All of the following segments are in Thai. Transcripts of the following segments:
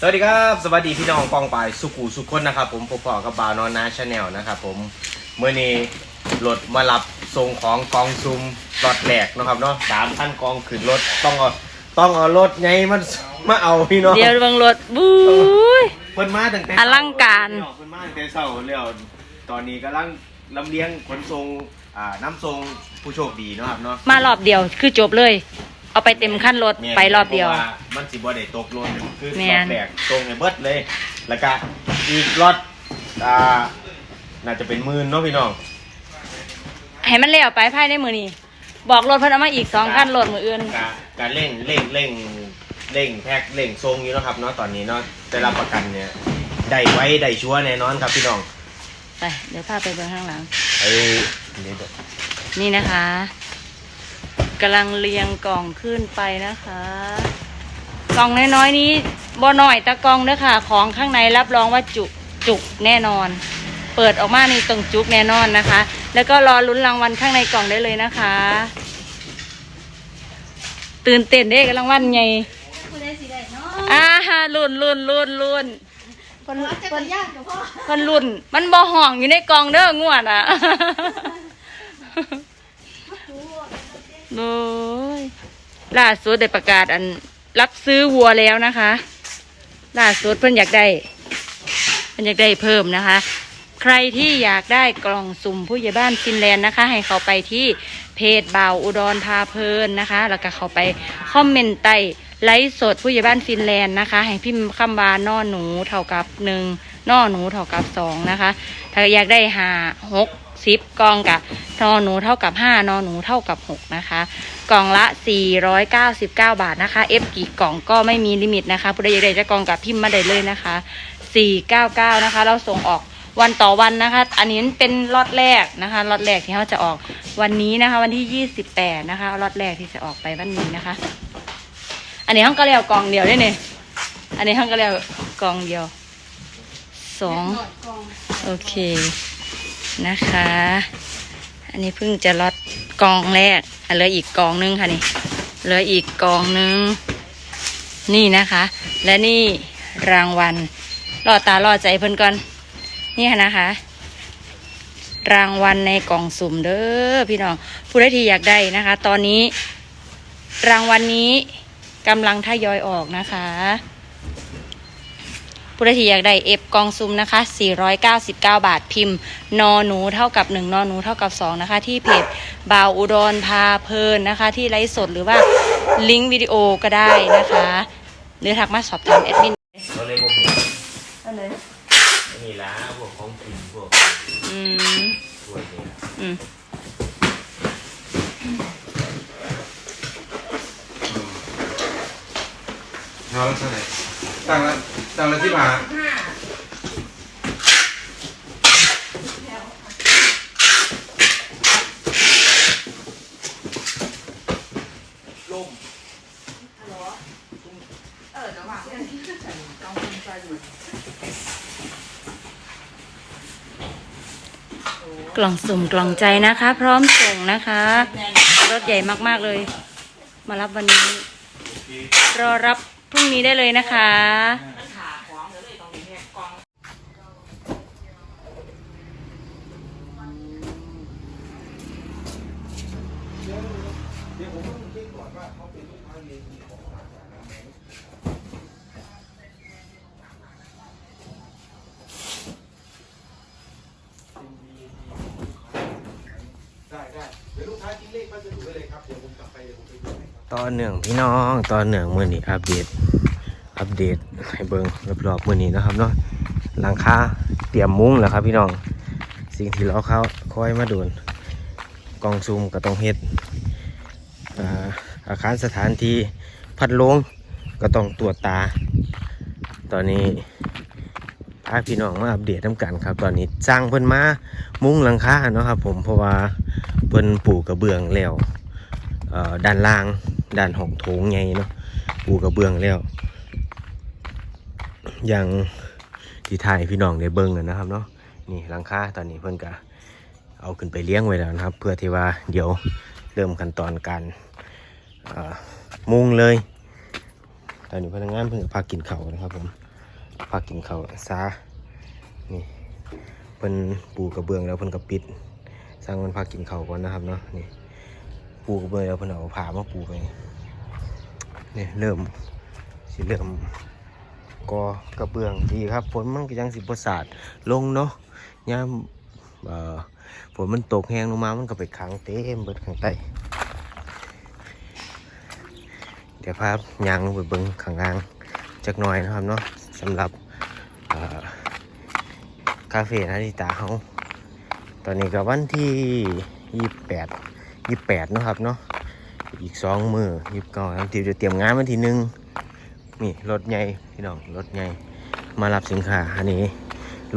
สวัสดีครับสวัสดีพี่น้องกองปลายสุกูสุขคนนะครับผมพบพอกับบาวนอนนาชาแนลนะครับผมเมื่อนี้รถมารับส่งของกองซุมรถแหลกนะครับเนาะสามพันกองขึ้นรถต้องเอาต้องเอารถไงมันมาเอาพี่น้องเดี๋ยวเบังรถบุ้ยเพิ่นมาตั้งแต่อลังการ เพิ่นมาตั้งแต่เช้าแล้วตอนนี้กำลังลำเลียงขนส่งอ่าน้ำส่งผู้โชคดีเนาะครับเนาะมารอบเดียวคือจบเลย เอาไปเต็มขั้นรถแม่นไปรอบเดียว พาะามันสิบ่ได้ตกหล่นคือแม่รอนบแรกตรงในเบิดเลย แล้วก็อีกรถอ่าน่าจะเป็นหมื่นเนาะพี่น้องให้มันเลี้ยวไปภายในมือนี้บอกรถเพิ่นเอามาอีกสองขั้นรถมืออื่นกาการเร่งเร่งเร่งเร่งแพ็คเร่งทรงอยู่เนาะครับเนาะตอนนี้เนาะได้รับประกันเนี่ยได้ไว้ได้ชัวร์แน่นอนครับพี่น้องไปเดี๋ยวพาไปเบื้องข้างหลังเอ้ยเดี๋ยวเดี๋ยวนี่นะคะ กำลังเรียงกล่องขึ้นไปนะคะ กล่องน้อยๆนี้บ่หน่อยตะกล่องเด้อค่ะ ของข้างในรับรองว่าจุจุกแน่นอน เปิดออกมานี่ตรงจุกแน่นอนนะคะ แล้วก็รอลุ้นรางวัลข้างในกล่องได้เลยนะคะ ตื่นเต้นเด้กับรางวัลไงคุณได้สิได้เนาะอ่าลุ้นลุ้นลุ้นลุ้นคนรถจักรยานกับพ่อคนลุ้นมันบ่ห่องอยู่ในกล่องเด้องวดอะ โอ้ยล่าสุดได้ประกาศอันรับซื้อวัวแล้วนะคะ ล่าสุดเพิ่นอยากได้เพิ่นอยากได้เพิ่มนะคะ ใครที่อยากได้กล่องสุ่มผู้ใหญ่บ้านฟินแลนด์นะคะ ให้เขาไปที่เพจบ่าวอุดรพาเพลินนะคะ แล้วก็เขาไปคอมเมนต์ใต้ไลฟ์สดผู้ใหญ่บ้านฟินแลนด์นะคะ ให้พิมพ์คำว่านอหนูเท่ากับหนึ่งนอหนูเท่ากับสองนะคะ ถ้าอยากได้หาหก สิบกล่องกับนอหนูเท่ากับห้านอหนูเท่ากับหกนะคะ กล่องละ499บาทนะคะเอฟกี่กล่องก็ไม่มีลิมิตนะคะผู้ใดอยากได้จะกล่องกับพิมพ์มาได้เลยนะคะ499นะคะ เราส่งออกวันต่อวันนะคะ อันนี้เป็นล็อตแรกนะคะล็อตแรกที่เขาจะออกวันนี้นะคะ วันที่28นะคะล็อตแรกที่จะออกไปวันนี้นะคะ อันนี้ห้องก็เรียกกล่องเดียวได้เนี่ยอันนี้ห้องก็เรียกกล่องเดียวสองหน่อยกองโอเค นะคะ อันนี้เพิ่งจะล็อตกองแรกเหลืออีกกองนึงค่ะนี่เหลืออีกกองนึง นี่นะคะ และนี่รางวัลรอตารอใจเพิ่นก่อน นี่ค่ะนะคะ รางวัลในกล่องสุ่มเด้อพี่น้องผู้ใดที่อยากได้นะคะ ตอนนี้รางวัลนนี้กำลังทยอยออกนะคะ ผู้ใดที่อยากได้เอฟกองซุมนะคะ 499 บาทพิมพ์ นอหนูเท่ากับ 1 นอหนูเท่ากับ 2 นะคะ ที่เพจบาวอุดรพาเพลินนะคะ ที่ไลฟ์สดหรือว่าลิงก์วิดีโอก็ได้นะคะ หรือทักมาสอบถามแอดมินเราเลยบอกอะไรนี่ละพวกของกินพวกอืมพวกนี้อืมเอาแล้วเท่าไหร่ตั้งแล้ว ตั้งแล้วที่มาห้ากล่องสุ่มกล่องใจนะคะ พร้อมส่งนะคะ รถใหญ่มากๆเลย มารับวันนี้ รอรับพรุ่งนี้ได้เลยนะคะ ลูกค้าทิ้งเลขพัสดุไว้เลยครับ เดี๋ยวผมกลับไปเดี๋ยวผมไปดูให้ครับตอนหนึ่งพี่น้องตอนหนึ่งมื่อนี้อัปเดต อัปเดตให้เบิ่งรอบๆมื่อนี้นะครับเนาะหลังคาเตรียมมุ้งแล้วครับ พี่น้อง สิ่งที่เราเข้าคอยมาดูนกล่องซูมก็ต้องเฮ็ดอ่าอาคารสถานที่พัดลงก็ต้องตรวจตา ตอนนี้พาพี่น้องมาอัปเดตน้ำกันครับ ตอนนี้สร้างเพิ่นมามุ้งหลังคาเนาะครับ ผมเพราะว่า เพิ่นปูกระเบื้องแล้วด้านล่างด้านห้องโถงไงเนาะปูกระเบื้องแล้วอย่างที่ถ่ายพี่น้องได้เบิ่งนะครับเนาะนี่หลังคาตอนนี้เพิ่นก็เอาขึ้นไปเลี้ยงไว้แล้วนะครับ เพื่อที่ว่าเดี๋ยวเริ่มขั้นตอนการมุงเลย ตอนนี้พนักงานเพิ่งจะพากินเขานะครับผมพักกินเข้าซานี่เพิ่นปูกระเบื้องแล้วเพิ่นก็ปิด สร้างมันพักกินเขาก่อนนะครับเนาะนี่ปูกระเบืองแล้วเพิ่นเอาผามาปูไปนี่เริ่มสิเริ่มก่อกระเบื้องดีครับฝนมันก็ยังสิบ่สาดลงเนาะยามฝนมันตกแห้งลงมามันก็ไปขังเต็มเบิดข้างใต้เดี๋ยวพายางลงไปเบิ่งข้างล่างจักหน่อยนะครับเนาะสำหรับคาเฟ่นาริตาเฮา อนนี้ก็วันที่ยี่แปดยี่แปดนะครับเนาะอีกสองมือยี่สิบเก้าทีจะเตรียมงานวันที่หนึ่งนี่รถใหญ่พี่น้องรถใหญ่มารับสินค้าอันนี้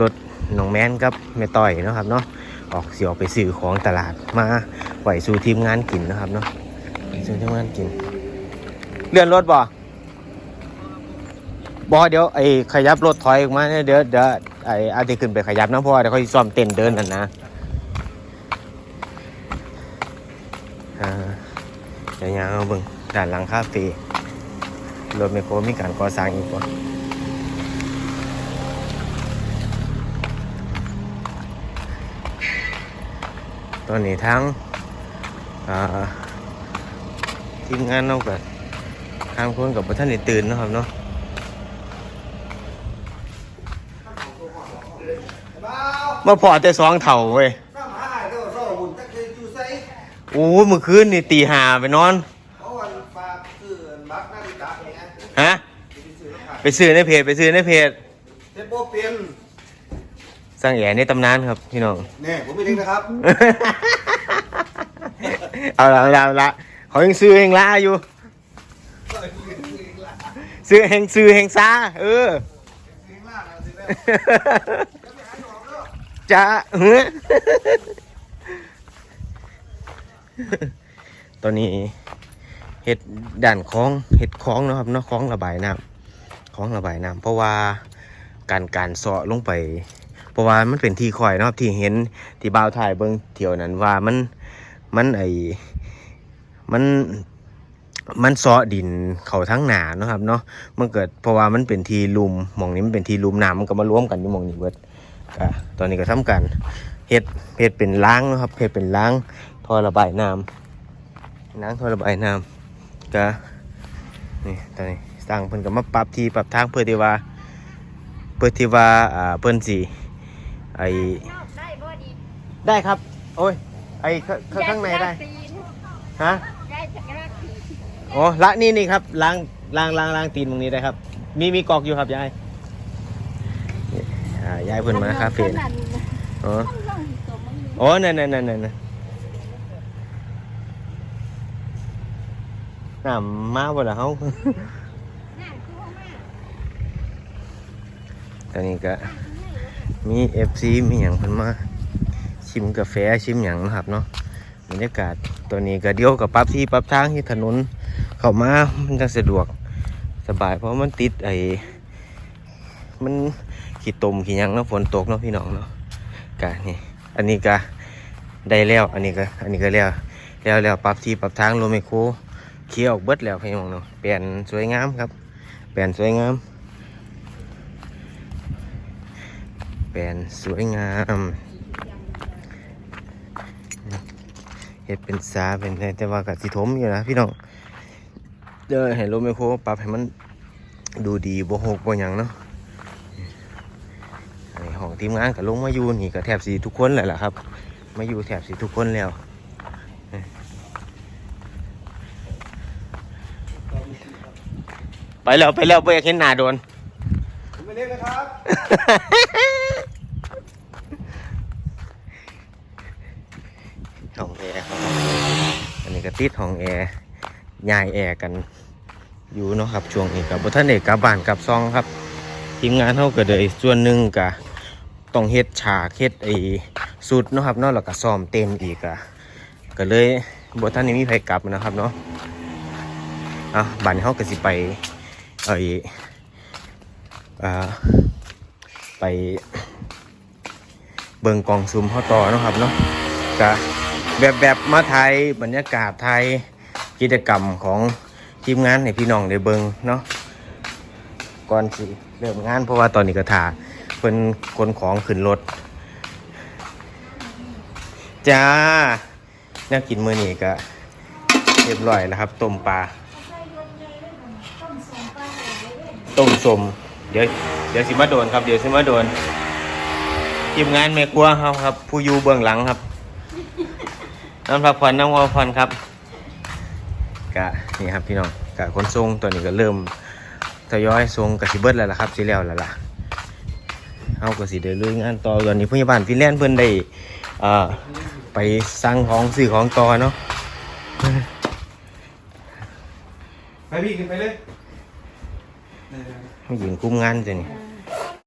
รถน้องแมนกับแม่ต่อยนะครับเนาะออกเสียออกไปซื้อของตลาดมาไหวสู่ทีมงานกินนะครับเนาะสู่ทีมงานกิน เลื่อนรถบ่บอเดี๋ยวไอ้ขยับรถถอยออกมาเนี่ยเดี๋ยวเดี๋ยวไอ้อาจจะขึ้นไปขยับนะเพราะว่าเดี๋ยวเขาสิซ่อมเต้นเดินนั่นนะ อ่าเดี๋ยวยางเอาเบิ่งด้านหลังคาเฟ่รถไมโครมีการก่อสร้างอีกบ่ตอนนี้ทั้งทีมงานเรากับทางคนกับท่านได้ตื่นนะครับเนาะมาพอแต่สองเถ่าเว้ย โอ้ยเมื่อคืนนี่ตีหาไปนอน เพราะวันฝากคือบักนาฬิกาเนี่ยฮะไปซื้อแล้วขายไปซื้อในเพจไปซื้อในเพจเทปโบเปลี่ยนสร้างแอร์ในตำนานครับพี่น้อง เนี่ยผมมีลิงก์นะครับ เอาละเอาละเอาละเขายังซื้อแหงลาอยู่ ซื้อแหงซื้อแหงซาเออลิงก์ล่างนะสิแม่จะไปหาหยอกเด้อจะเฮ้ย ตอนนี้เห็ดด่านคลองเห็ดคลองนะครับเนาะคลองระบายน้ำคลองระบายน้ำเพราะว่าการการเสาะลงไปเพราะว่ามันเป็นที่คอยนะครับที่เห็นที่บ่าวถ่ายเบิ่งเที่ยวนั้นว่ามันมันไอมันมันเสาะดินเขาทั้งหนาเนาะครับเนาะมันเกิดเพราะว่ามันเป็นทีลุมหมองนี้มันเป็นทีลุมน้ำมันก็มารวมกันอยู่หมองนี้เบิดก็ตอนนี้ก็ทำการเฮ็ดเฮ็ดเป็นล้างนะครับเฮ็ดเป็นล้าง ท่อระบายน้ำล้างท่อระบายน้ำก็นี่ตอนนี้สร้างเพิ่นก็มาปรับที่ปรับทางเพื่อที่ว่าเพื่อที่ว่าอ่าเพิ่นสิไอได้บ่ดีได้ครับ โอ้ยไอข้าข้างข้างในได้ฮะได้จักรตีอ๋อละนี่นี่ครับล้างล้างล้างล้างตีนตรงนี้ได้ครับ มีมีกอกอยู่ครับยายอ่ายายเพิ่นมาคาเฟ่นอ๋ออ๋อนั่นนั่นนั่นนั่น น้ำมาบ่ล่ะเฮาตอนนี้ก็มีเอฟซีมีอย่างเพิ่นมา ชิมกาแฟชิมอย่างนะครับเนาะบรรยากาศตัวนี้ก็เดียวกับปรับที่ปรับทางที่ถนน เข้ามามันจะสะดวกสบายเพราะมันติดไอ้มันขี้ตมขี้หยังเนาะฝนตกเนาะพี่น้องเนาะกะนี่อันนี้ก็ได้แล้ว อันนี้ก็อันนี้ก็แล้วแล้วแล้วปรับที่ปรับทางโลเมโค เคลียร์ออกเบิดแล้วพี่น้องเนาะเปลี่ยนสวยงามครับเปลี่ยนสวยงาม แปลนสวยงามเห็ดเป็นสาเป็นแต่ว่ากับสิทมอยู่นะพี่น้องเดี๋ยวให้โลเมโคปรับให้มันดูดีบ่หกบ่หยังเนาะไอห้องทีมงานกับลงมาอยู่นี่ก็แทบสีทุกคนเลยล่ะครับ มาอยู่แทบสีทุกคนแล้วไป แล้วไปแล้วไปอยากเห็นหน้าโดนผมมีลิงก์นะครับห้องแอร์ครับอันนี้ก็ติดห้องแอร์ย้ายแอร์กันอยู่เนาะครับช่วงนี้กับบท่านเอกกลับบ้านกลับซองครับ ทีมงานเขาก็เลยส่วนหนึ่งกะต้องเฮ็ดฉากเฮ็ดไอ้สุดเนาะครับเนาะแล้วก็ซ้อมเต็มอีกอะก็เลยบท่านนี้มีไผกลับนะครับเนาะอะบ้านเขาก็สิไป ไอ้อ่าไปเบิงกองซุมเขาต่อนะครับเนาะกะแบบแบบมาไทยบรรยากาศไทยกิจกรรมของทีมงานให้พี่น้องได้เบิงเนาะก่อนสิเริ่มงานเพราะว่าตอนนี้ก็ถ่าเพิ่นขนของขึ้นรถจ้าแนวกินมื้อนี้ก็เรียบร้อยแล้วครับต้มปลา ต้มสมเดี๋ยวเดี๋ยวสิมาโดนครับเดี๋ยวสิมาโดนทีมงานแม่ครัวครับครับ ผู้อยู่เบื้องหลังครับน้ำพักผ่อนน้ำวอผ่อนครับกะนี่ครับพี่น้องกะคนทรงตัวนี้ก็เริ่มทยอยทรงกะสิเบิดแล้วล่ะครับสิแล้วแล้วล่ะเอากะสิเดินลุยงานต่อตอนนี้ผู้ใหญ่บ้านฟินแลนด์เพิ่นได้อ่าไปสั่งของซื้อของต่อเนาะไปพี่ขึ้นไปเลย ไม่ยิงคุมงานจ้ะนี่อ่า